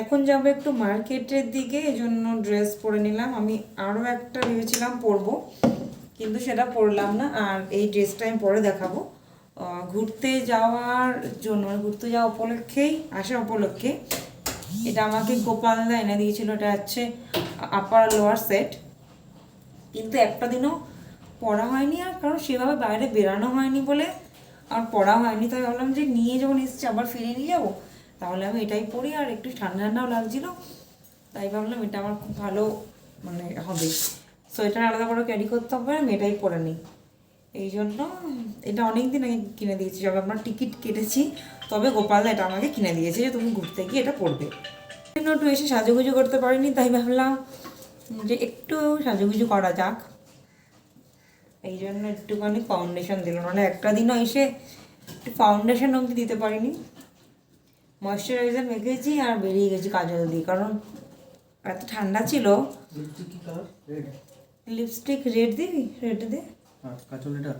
এখন যাব একটু মার্কেটের দিকে এই জন্য ড্রেস পরে নিলাম। আমি আরও একটা ভেবেছিলাম পরবো, কিন্তু সেটা পরলাম না, আর এই ড্রেসটা আমি পরে দেখাবো। ঘুরতে যাওয়ার জন্য মানে ঘুরতে যাওয়া উপলক্ষেই, আসা উপলক্ষে, এটা আমাকে গোপালদা এনে দিয়েছিল, এটা হচ্ছে আপার লোয়ার সেট কিন্তু একটা দিনও পড়া হয়নি, আর কারণ সেভাবে বাইরে বেরানো হয়নি বলে, আর পড়া হয়নি, তাই ভাবলাম যে নিয়ে যখন এসছি, আবার ফিরে নিয়ে যাব? তাহলে আমি এটাই পরি আর একটু ঠান্ডা ঠান্ডাও লাগছিল, তাই ভাবলাম এটা আমার খুব ভালো মানে হবে। সোয়েটার আলাদা করে ক্যারি করতে হবে, আমি এটাই পরে নিই। এই জন্য এটা অনেক দিন আগে কিনে দিয়েছি, যবে আমরা টিকিট কেটেছি, তবে গোপালদা এটা আমাকে কিনে দিয়েছে যে তুমি ঘুরতে গিয়ে এটা পড়বে একটু এসে সাজুগুজু করতে পারিনি, তাই ভাবলাম যে একটু সাজুগুজু করা যাক। এই জন্য একটুখানি ফাউন্ডেশন দিল, নাহলে একটা দিনও এসে একটু ফাউন্ডেশন অবধি দিতে পারিনি। ময়শ্চারাইজার মেখেছি আর বেরিয়ে গেছি কাজল দিয়ে কারণ এত ঠান্ডা ছিল। লিপস্টিক রেড দিবি? রেড দে। কাজল এটা?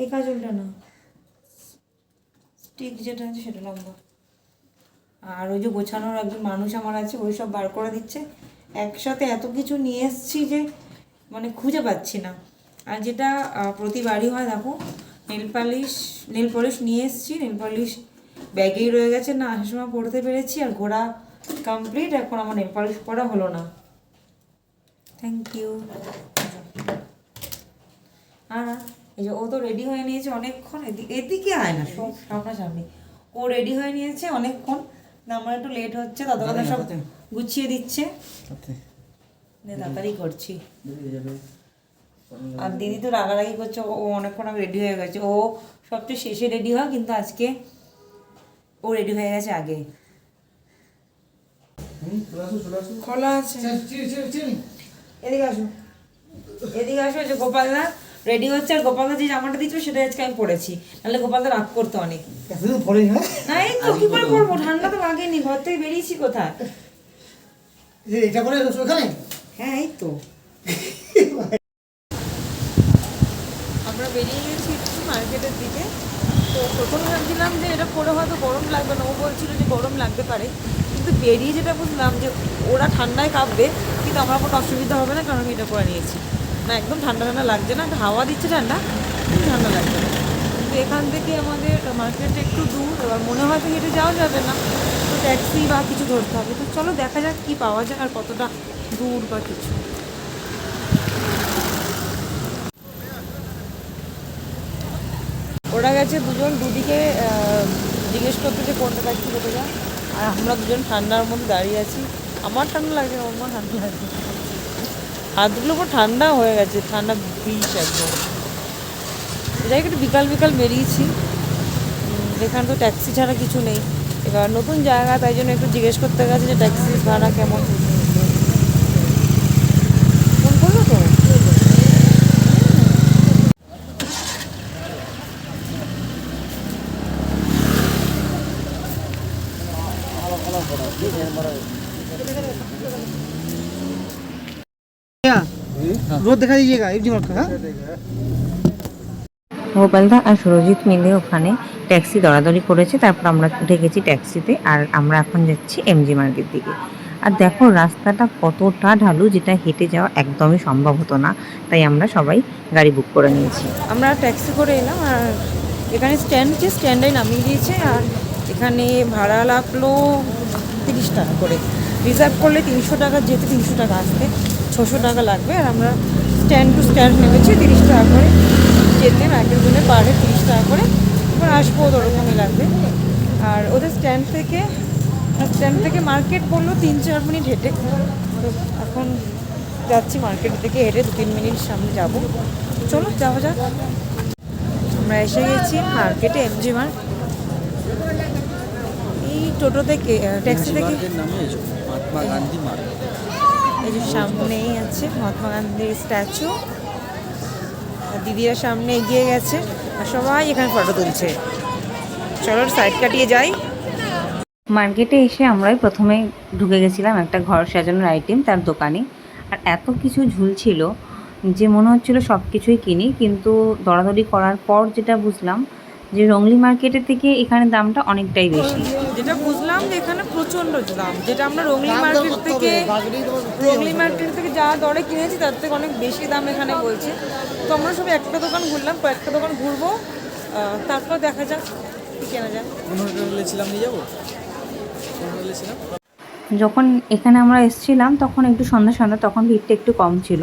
এই কাজলটা না। স্টিক যেটা আছে সেটা লম্বা আর ওই যে গোছানোর একজন মানুষ আমার আছে ওই সব বার করে দিচ্ছে। একসাথে এত কিছু নিয়ে এসেছি যে মানে খুঁজে পাচ্ছি না। আর যেটা প্রতিবারই হয় দেখো নেল পালিশ নেল পলিশ নিয়ে এসেছি নেল পলিশ ব্যাগেই রয়ে গেছে না আসার সময় পড়তে পেরেছি আর ঘোরা কমপ্লিট এখন আমার নেল পলিশ পরা হলো না। থ্যাংক ইউ আর এই যে ও তো রেডি হয়ে নিয়েছে অনেকক্ষণ এদি- এদিকে আয় না সব সামনাসামনি ও রেডি হয়ে নিয়েছে অনেকক্ষণ আমার একটু লেট হচ্ছে ততক্ষণে সব গুছিয়ে দিচ্ছে। তাড়াতাড়ি করছি। আর দিদি তো রাগারাগি করছে ও ও অনেকক্ষণ আগে রেডি হয়ে গেছে। ও সবচেয়ে শেষে রেডি হয় কিন্তু আজকে ও রেডি হয়ে গেছে আগে। খোলা আছে। এদিকে আসো। এদিকে আসো যে গোপালদা রেডি হচ্ছে আর গোপালদা যে জামাটা দিচ্ছিল সেটা আজকে আমি পরেছি। নাহলে গোপালদা রাগ করতো অনেক। হ্যাঁ? না এই তো কি করে করব ঠান্ডা তো লাগেনি ঘর থেকে বেরিয়েছি কোথায়? এটা করে এখানে? হ্যাঁ এই তো। আমরা বেরিয়ে গেছি একটু মার্কেটের দিকে। তো প্রথমে ভাবছিলাম যে এটা পরে হয়তো গরম লাগবে না। ও বলছিল যে গরম লাগতে পারে। কিন্তু বেরিয়ে যেটা বুঝলাম যে ওরা ঠান্ডায় কাঁপবে, কিন্তু আমার কোনো অসুবিধা হবে না, কারণ আমি এটা পরে নিয়েছি। না, একদম ঠান্ডা ঠান্ডা লাগছে না হাওয়া দিচ্ছে ঠান্ডা, কিন্তু ঠান্ডা লাগছে না। কিন্তু এখান থেকে আমাদের মার্কেটটা একটু দূর, এবার মনে হয় তো হেঁটে যাওয়া যাবে না। তো ট্যাক্সি বা কিছু ধরতে হবে। তো চলো দেখা যাক কী পাওয়া যায় আর কতটা দূর বা কিছু। ওরা গেছে দুজন, দুদিকে জিজ্ঞেস করতে যে কোনটা ট্যাক্সি কোথায় যায় আর আমরা দুজন ঠান্ডার মধ্যে দাঁড়িয়ে আছি। আমার ঠান্ডা লাগছে মা ঠান্ডা লাগছে। হাতগুলো পুরো ঠান্ডা হয়ে গেছে, ঠান্ডা বিষ একদম। হোক একটু বিকাল বিকাল বেরিয়েছি। এখানে তো ট্যাক্সি ছাড়া কিছু নেই। এবার নতুন জায়গা, তাই জন্য একটু জিজ্ঞেস করতে গেছে যে ট্যাক্সি ভাড়া কেমন ফোন করল তো रोज दिखा दीजिएगा एक जी का গোপালদা আর সুরজিৎ মিলে ওখানে ট্যাক্সি দরাদরি করেছে তারপর আমরা উঠে গেছি ট্যাক্সিতে আর আমরা এখন যাচ্ছি এমজি মার্কেট দিকে আর দেখো রাস্তাটা কতটা ঢালু যেটা হেঁটে যাওয়া একদমই সম্ভব হতো না তাই আমরা সবাই গাড়ি বুক করে নিয়েছি আমরা ট্যাক্সি করে এলাম আর এখানে স্ট্যান্ড যে স্ট্যান্ডে নামিয়ে দিয়েছে আর এখানে ভাড়া লাগলো তিরিশ টাকা করে রিজার্ভ করলে তিনশো টাকা যেতে তিনশো টাকা আসতে ছশো টাকা লাগবে আর আমরা স্ট্যান্ড টু স্ট্যান্ড নেমেছি তিরিশ টাকা করে। যেতে মার্কেট জন্য পার হেড তিরিশ টাকা করে। এবার আসব ওরকমই লাগবে। আর ওদের স্ট্যান্ড থেকে স্ট্যান্ড থেকে মার্কেট বলল তিন চার মিনিট হেঁটে। তো এখন যাচ্ছি মার্কেট থেকে হেঁটে দু তিন মিনিট সামনে যাব। চলো যাওয়া যাক। আমরা এসে গেছি মার্কেটে এমজি মার্ট। এই টোটো থেকে ট্যাক্সি থেকে। মহাত্মা গান্ধী মার্গ এই যে সামনেই আছে মহাত্মা গান্ধীর স্ট্যাচু। দিদিরা সামনে এগিয়ে গেছে আর সবাই এখানে ফটো তুলছে। চলো সাইড কাটিয়ে যাই। মার্কেটে এসে আমরাই প্রথমে ঢুকে গেছিলাম একটা ঘর সাজানোর আইটেম তার দোকানে। আর এত কিছু ঝুলছিল যে মনে হচ্ছিল সব কিছুই কিনি, কিন্তু দরাদরি করার পর যেটা বুঝলাম যে রংলি মার্কেটের থেকে এখানে দামটা অনেকটাই বেশি। যেটা বুঝলাম যে এখানে প্রচণ্ড দাম। যেটা আমরা রঙলি মার্কেট থেকে রঙলি মার্কেট থেকে যা দরে কিনেছি তার থেকে অনেক বেশি দাম এখানে বলছে। তো আমরা সব একটা দোকান ঘুরলাম কয়েকটা দোকান ঘুরবো। তারপর দেখা যাক কি কেনা যায়। পনেরো নিয়ে যাব? পনেরো যখন এখানে আমরা এসেছিলাম তখন একটু সন্ধ্যা সন্ধ্যা তখন ভিড়টা একটু কম ছিল।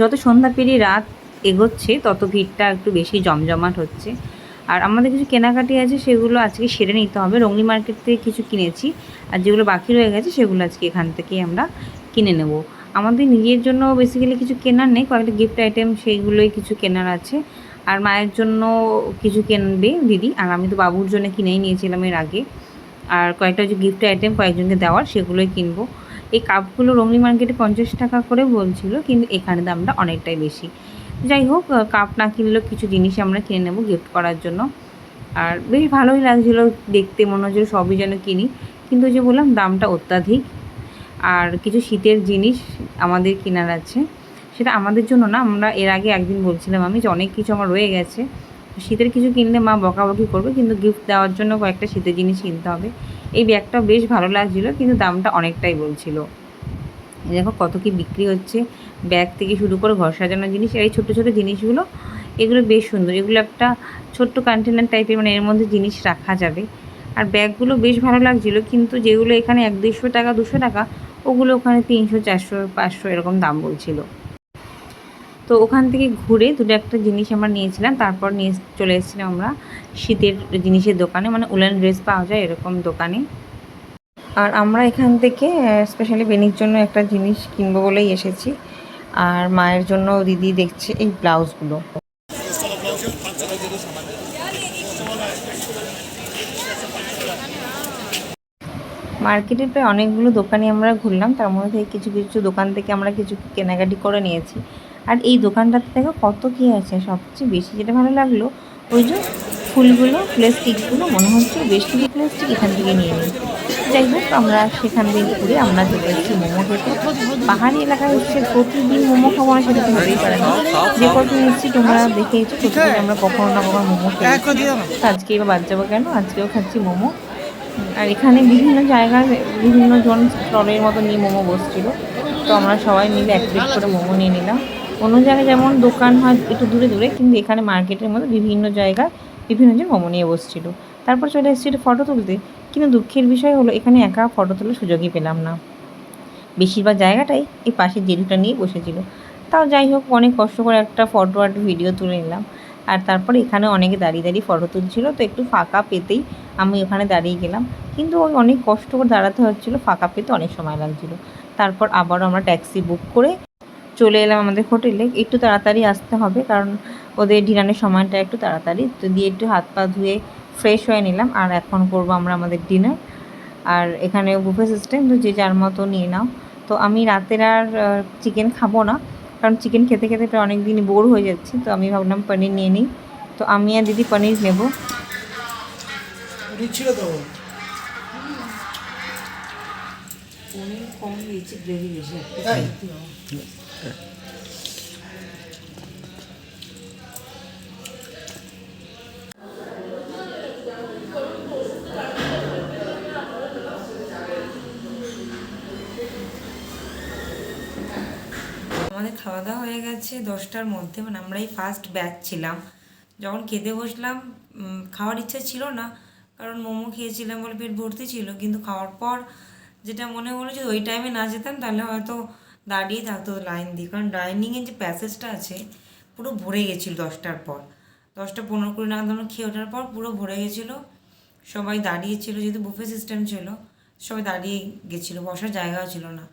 যত সন্ধ্যা পেরিয়ে রাত এগোচ্ছে তত ভিড়টা একটু বেশি জমজমাট হচ্ছে। আর আমাদের কিছু কেনাকাটি আছে, সেগুলো আজকে সেরে নিতে হবে। রঙলি মার্কেট থেকে কিছু কিনেছি, আর যেগুলো বাকি রয়ে গেছে, সেগুলো আজকে এখান থেকেই আমরা কিনে নেব। আমাদের নিজের জন্য বেসিক্যালি কিছু কেনার নেই, কয়েকটা গিফট আইটেম সেইগুলোই কিছু কেনার আছে। আর মায়ের জন্য কিছু কিনবে দিদি, আর আমি তো বাবুর জন্য কিনেই নিয়েছিলাম এর আগে। আর কয়েকটা যে গিফট আইটেম কয়েকজনকে দেওয়ার, সেগুলোই কিনবো। এই কাপগুলো রঙলি মার্কেটে পঞ্চাশ টাকা করে বলছিল, কিন্তু এখানে দামটা অনেকটাই বেশি। যাই হোক কাপ না কিনলেও কিছু জিনিস আমরা কিনে নেব গিফট করার জন্য। আর বেশ ভালোই লাগছিল দেখতে, মনে হচ্ছিল সবই যেন কিনি। কিন্তু যে বললাম, দামটা অত্যাধিক। আর কিছু শীতের জিনিস আমাদের কেনার আছে। সেটা আমাদের জন্য না, আমরা এর আগে একদিন বলছিলাম আমি যে অনেক কিছু আমার রয়ে গেছে। শীতের কিছু কিনলে মা বকাবকি করবে, কিন্তু গিফট দেওয়ার জন্য কয়েকটা শীতের জিনিস কিনতে হবে। এই ব্যাগটা বেশ ভালো লাগছিল, কিন্তু দামটা অনেকটাই বলছিল। দেখো কত কি বিক্রি হচ্ছে। ব্যাগ থেকে শুরু করে ঘর সাজানোর জিনিস এই ছোটো ছোটো জিনিসগুলো, এগুলো বেশ সুন্দর। এগুলো একটা ছোট্ট কন্টেনার টাইপের মানে এর মধ্যে জিনিস রাখা যাবে। আর ব্যাগগুলো বেশ ভালো লাগছিল, কিন্তু যেগুলো এখানে এক দুশো টাকা দুশো টাকা, ওগুলো ওখানে তিনশো, চারশো, পাঁচশো এরকম দাম বলছিল। তো ওখান থেকে ঘুরে দুটো একটা জিনিস আমরা নিয়েছিলাম, তারপর নিয়ে চলে এসেছিলাম আমরা শীতের জিনিসের দোকানে মানে উলেন ড্রেস পাওয়া যায় এরকম দোকানে। আর আমরা এখান থেকে স্পেশালি বেনির জন্য একটা জিনিস কিনবো বলেই এসেছি। আর মায়ের জন্য দিদি দেখছে এই ব্লাউজগুলো। মার্কেটে প্রায় অনেকগুলো দোকানে আমরা ঘুরলাম, তার মধ্যে কিছু কিছু দোকান থেকে আমরা কিছু কেনাকাটি করে নিয়েছি। আর এই দোকানটার থেকে কত কী আছে, সবচেয়ে বেশি যেটা ভালো লাগল ওই যে ফুলগুলো প্লাস্টিকগুলো মনে হচ্ছে বেশ কিছু প্লাস্টিক এখান থেকে নিয়ে নিই যাই হোক আমরা সেখান থেকে ঘুরে আমরা চলে এসেছি মোমো খেতে পাহাড়ি এলাকায় হচ্ছে প্রতিদিন মোমো খাব না সেটা হতেই পারে না। যে কদিন এসেছি তোমরা প্রতিদিন আমরা কখনো না কখনো মোমো খেয়েছি দাও আজকে এবার বাদ যাব কেন? আজকেও খাচ্ছি মোমো। আর এখানে বিভিন্ন জায়গায় বিভিন্ন জন স্টলের মতো নিয়ে মোমো বসছিল। তো আমরা সবাই মিলে এক প্লেট করে মোমো নিয়ে নিলাম। অন্য জায়গায় যেমন দোকান হয় একটু দূরে দূরে কিন্তু এখানে মার্কেটের মধ্যে বিভিন্ন জায়গায় বিভিন্ন জন মোমো নিয়ে বসছিল। তারপর চলে এসেছিল ফটো তুলতে। কিন্তু দুঃখের বিষয় হলো, এখানে একা ফটো তোলার সুযোগই পেলাম না। বেশিরভাগ জায়গাটাই এই পাশের জেরুটা নিয়ে বসেছিল। তাও যাই হোক, অনেক কষ্ট করে একটা ফটো আর ভিডিও তুলে নিলাম। আর তারপরে এখানে অনেকে দাঁড়িয়ে দাঁড়িয়ে ফটো তুলছিল, তো একটু ফাঁকা পেতেই আমি ওখানে দাঁড়িয়ে গেলাম। কিন্তু ওই অনেক কষ্ট করে দাঁড়াতে হচ্ছিল, ফাঁকা পেতে অনেক সময় লাগছিল। তারপর আবারও আমরা ট্যাক্সি বুক করে চলে এলাম আমাদের হোটেলে একটু তাড়াতাড়ি আসতে হবে, কারণ ওদের ডিনারের সময়টা একটু তাড়াতাড়ি। তো দিয়ে একটু হাত পা ধুয়ে ফ্রেশ হয়ে নিলাম। আর এখন করব আমরা আমাদের ডিনার। আর এখানে বুফে সিস্টেম তো যে যার মতো নিয়ে নাও। তো আমি রাতের আর চিকেন খাব না। কারণ চিকেন খেতে খেতে প্রায় অনেক দিন বোর হয়ে যাচ্ছি। তো আমি ভাবলাম পনির নিয়ে নিই। তো আমি আর দিদি পনির নেব। দিচ্ছিল তো পনির কম দিয়েছি গ্রেভি বেশি। আমাদের খাওয়া দাওয়া হয়ে গেছে দশটার মধ্যে। মানে আমরাই ফার্স্ট ব্যাচ ছিলাম। যখন খেতে বসলাম খাওয়ার ইচ্ছা ছিল না। কারণ মোমো খেয়েছিলাম বলে পেট ভর্তি ছিল। কিন্তু খাওয়ার পর যেটা মনে হলো যে ওই টাইমে না যেতাম, তাহলে হয়তো দাঁড়িয়ে থাকতো লাইন দিয়ে। কারণ ডাইনিংয়ের যে প্যাসেজটা আছে, পুরো ভরে গেছিল দশটার পর। দশটা পনেরো কুড়ি নাগাদ আমরা খেয়ে ওঠার পর পুরো ভরে গেছিল। সবাই দাঁড়িয়ে ছিল, যেহেতু বুফে সিস্টেম ছিল, সবাই দাঁড়িয়ে গেছিল, বসার জায়গাও ছিল না।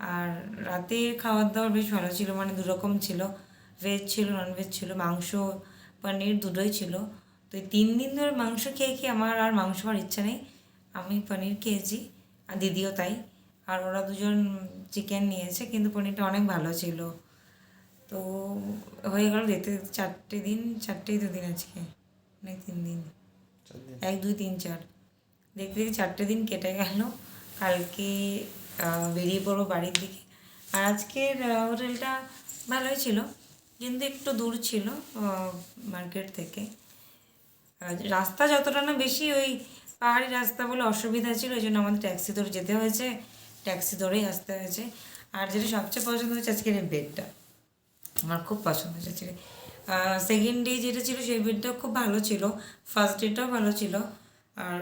আর রাতের খাওয়ার দাওয়ার বেশ ভালো ছিল মানে দুরকম ছিল। ভেজ ছিল নন ভেজ ছিল মাংস পনির দুটোই ছিল। তো এই তিন দিন ধরে মাংস খেয়ে খেয়ে আমার আর মাংস খাওয়ার ইচ্ছা নেই। আমি পনির খেয়েছি আর দিদিও তাই। আর ওরা দুজন চিকেন নিয়েছে কিন্তু পনিরটা অনেক ভালো ছিল। তো হয়ে গেল যেতে চারটে দিন চারটেই তো দিন আজকে। মানে তিন দিন। এক দুই তিন চার। দেখতে দেখতে চারটে দিন কেটে গেল। কালকে বেরিয়ে পড়ব বাড়ির দিকে। আর আজকের হোটেলটা ভালোই ছিল, কিন্তু একটু দূর ছিল মার্কেট থেকে। রাস্তা যতটা না বেশি, ওই পাহাড়ি রাস্তা বলে অসুবিধা ছিল, ওই জন্য আমাদের ট্যাক্সি ধরে যেতে হয়েছে। ট্যাক্সি ধরেই আসতে হয়েছে। আর যেটা সবচেয়ে পছন্দ হয়েছে আজকের এই বেডটা। আমার খুব পছন্দ হয়েছে আজকে। সেকেন্ড ডে যেটা ছিল, সেই বেডটাও খুব ভালো ছিল। ফার্স্ট ডেটাও ভালো ছিল। আর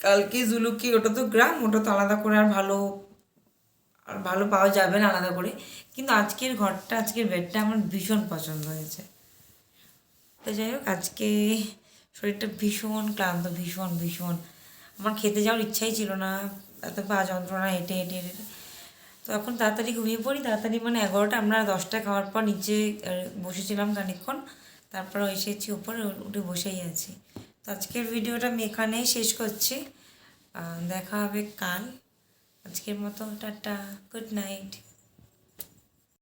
কালকে জুলুকি, ওটা তো গ্রাম, ওটা তো আলাদা করে আর ভালো আর ভালো পাওয়া যাবে না আলাদা করে। কিন্তু আজকের ঘরটা, আজকের বেডটা আমার ভীষণ পছন্দ হয়েছে। তো যাই হোক, আজকে শরীরটা ভীষণ ক্লান্ত, ভীষণ ভীষণ। আমার খেতে যাওয়ার ইচ্ছাই ছিল না, এত পা যন্ত্রণা, হেঁটে হেঁটে হেঁটে। তো এখন তাড়াতাড়ি ঘুমিয়ে পড়ি, তাড়াতাড়ি মানে এগারোটা, আমরা দশটা খাওয়ার পর নিচে বসেছিলাম খানিকক্ষণ। তারপর এসেছি উপরে উঠে বসেই আছি। তো আজকের ভিডিওটা আমি এখানেই শেষ করছি। দেখা হবে কাল। আজকের মতো টাটা গুড নাইট